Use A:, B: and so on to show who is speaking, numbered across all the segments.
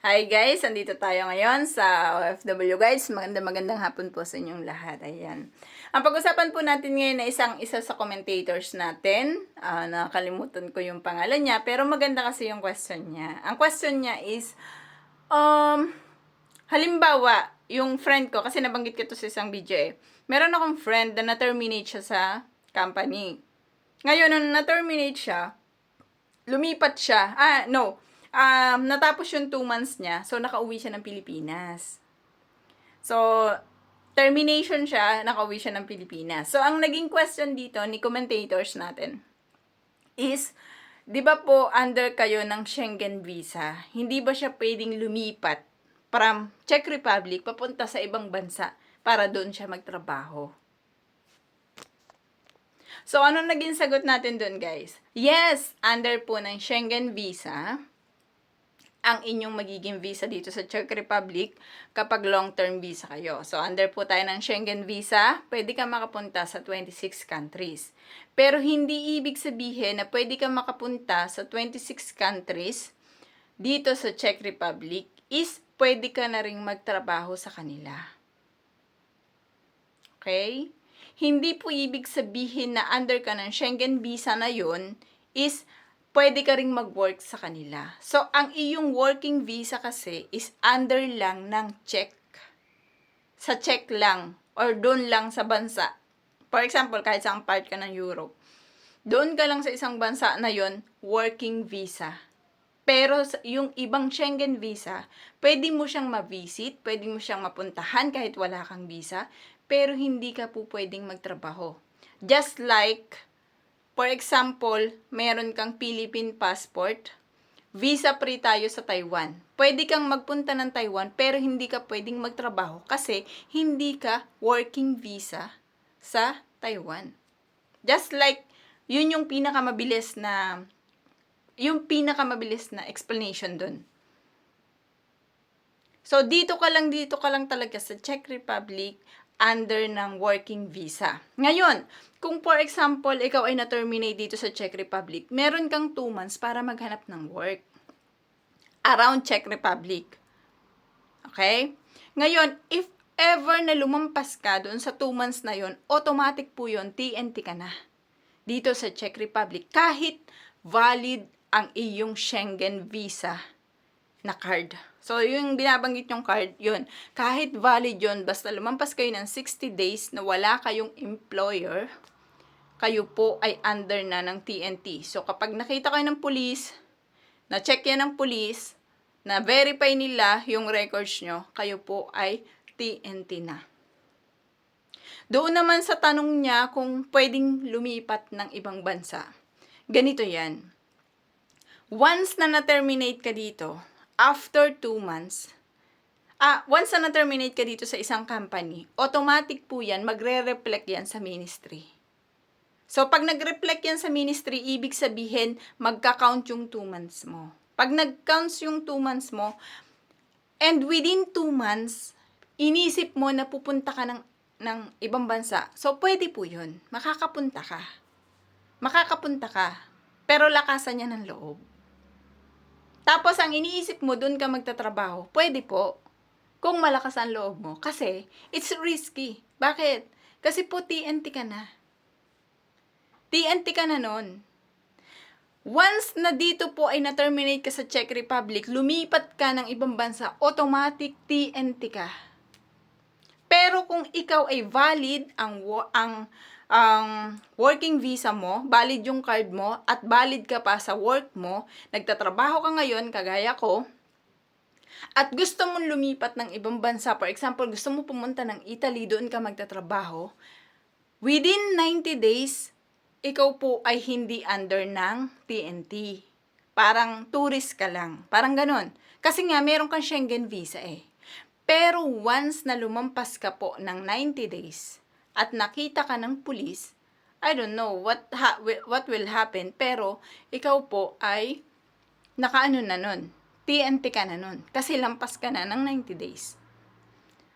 A: Hi guys, andito tayo ngayon sa OFW Guides. Maganda magandang hapon po sa inyong lahat. Ayan. Ang pag-usapan po natin ngayon na isang isa sa commentators natin. Ah, nakalimutan ko yung pangalan niya, pero maganda kasi yung question niya. Ang question niya is, um, halimbawa, yung friend ko, kasi nabanggit ko to sa isang video eh. Meron akong friend na na-terminate siya sa company. Ngayon, nung na-terminate siya, lumipat siya. Ah, no. Um, natapos yung two months niya. So, nakauwi siya ng Pilipinas. So, termination siya, nakauwi siya ng Pilipinas. So, ang naging question dito ni commentators natin is, di ba po under kayo ng Schengen visa, hindi ba siya pwedeng lumipat from Czech Republic papunta sa ibang bansa para doon siya magtrabaho? So, ano naging sagot natin doon, guys? Yes, under po ng Schengen visa, ang inyong magiging visa dito sa Czech Republic kapag long-term visa kayo. So, under po tayo ng Schengen visa, pwede ka makapunta sa 26 countries. Pero hindi ibig sabihin na pwede ka makapunta sa 26 countries dito sa Czech Republic is pwede ka na ring magtrabaho sa kanila. Okay? Hindi po ibig sabihin na under ka ng Schengen visa na yun is pwede ka ring mag-work sa kanila. So, ang iyong working visa kasi is under lang ng check. Sa check lang. Or doon lang sa bansa. For example, kahit sa part ka ng Europe. Doon ka lang sa isang bansa na yon working visa. Pero yung ibang Schengen visa, pwede mo siyang ma-visit, pwede mo siyang mapuntahan kahit wala kang visa, pero hindi ka po pwedeng magtrabaho. Just like For example, meron kang Philippine passport, visa free tayo sa Taiwan. Pwede kang magpunta ng Taiwan pero hindi ka pwedeng magtrabaho kasi hindi ka working visa sa Taiwan. Just like, yun yung pinakamabilis na yung pinakamabilis na explanation dun. So, dito ka lang, dito ka lang talaga sa Czech Republic under ng working visa. Ngayon, kung for example, ikaw ay na-terminate dito sa Czech Republic, meron kang 2 months para maghanap ng work around Czech Republic. Okay? Ngayon, if ever na lumampas ka doon sa 2 months na yon, automatic po yon TNT ka na dito sa Czech Republic kahit valid ang iyong Schengen visa na card. So, yung binabanggit yung card, yun. Kahit valid yun, basta lumampas kayo ng 60 days na wala kayong employer, kayo po ay under na ng TNT. So, kapag nakita kayo ng police, na-check yan ng police, na-verify nila yung records nyo, kayo po ay TNT na. Doon naman sa tanong niya kung pwedeng lumipat ng ibang bansa. Ganito yan. Once na na-terminate ka dito, after 2 months, ah, once na na-terminate ka dito sa isang company, automatic po yan, magre-reflect yan sa ministry. So, pag nag-reflect yan sa ministry, ibig sabihin, magka-count yung 2 months mo. Pag nag-counts yung 2 months mo, and within 2 months, inisip mo na pupunta ka ng, ng ibang bansa, so pwede po yun. Makakapunta ka. Makakapunta ka. Pero lakasan niya ng loob. Tapos, ang iniisip mo, doon ka magtatrabaho. Pwede po. Kung malakas ang loob mo. Kasi, it's risky. Bakit? Kasi po, TNT ka na. TNT ka na nun. Once na dito po ay na-terminate ka sa Czech Republic, lumipat ka ng ibang bansa, automatic TNT ka. Pero kung ikaw ay valid ang ang ang working visa mo, valid yung card mo, at valid ka pa sa work mo, nagtatrabaho ka ngayon, kagaya ko, at gusto mong lumipat ng ibang bansa, for example, gusto mo pumunta ng Italy, doon ka magtatrabaho, within 90 days, ikaw po ay hindi under ng TNT. Parang tourist ka lang. Parang ganun. Kasi nga, meron kang Schengen visa eh. Pero once na lumampas ka po ng 90 days at nakita ka ng pulis, I don't know what ha- what will happen, pero ikaw po ay nakaano na nun. TNT ka na nun. Kasi lampas ka na ng 90 days.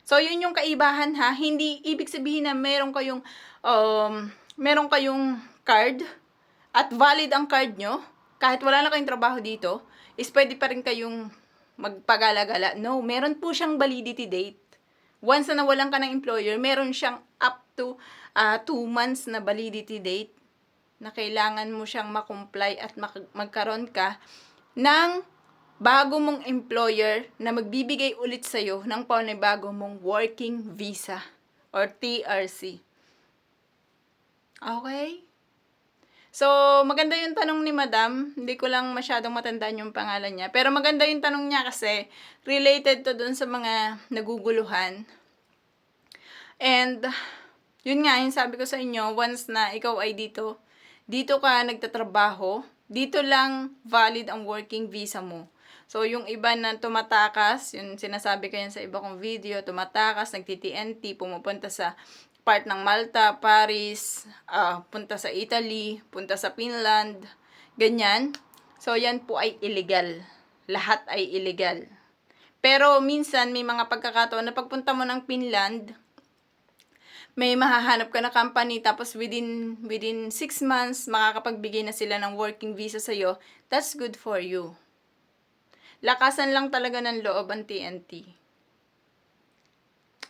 A: So, yun yung kaibahan ha. Hindi ibig sabihin na meron kayong, um, meron kayong card at valid ang card nyo, kahit wala na kayong trabaho dito, is pwede pa rin kayong magpagala-gala. No, meron po siyang validity date. Once na nawalan ka ng employer, meron siyang up to 2 months na validity date na kailangan mo siyang makomply at mak- magkaroon ka ng bago mong employer na magbibigay ulit sa'yo ng panibago mong working visa or TRC. Okay? So, maganda yung tanong ni Madam. Hindi ko lang masyadong matandaan yung pangalan niya. Pero maganda yung tanong niya kasi related to dun sa mga naguguluhan. And, yun nga, yung sabi ko sa inyo, once na ikaw ay dito, dito ka nagtatrabaho, dito lang valid ang working visa mo. So, yung iba na tumatakas, yung sinasabi ko yan sa iba kong video, tumatakas, nagti-TNT, pumupunta sa part ng Malta, Paris, ah, punta sa Italy, punta sa Finland, ganyan. So, yan po ay illegal. Lahat ay illegal. Pero minsan may mga pagkakataon na pagpunta mo ng Finland, may mahahanap ka na company tapos within within 6 months makakapagbigay na sila ng working visa sa That's good for you. Lakasan lang talaga ng loob ang TNT.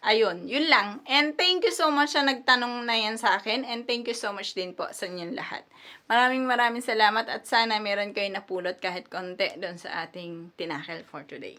A: Ayun, yun lang. And thank you so much sa nagtanong na yan sa akin. And thank you so much din po sa inyong lahat. Maraming maraming salamat at sana meron kayo napulot kahit konti doon sa ating tinakel for today.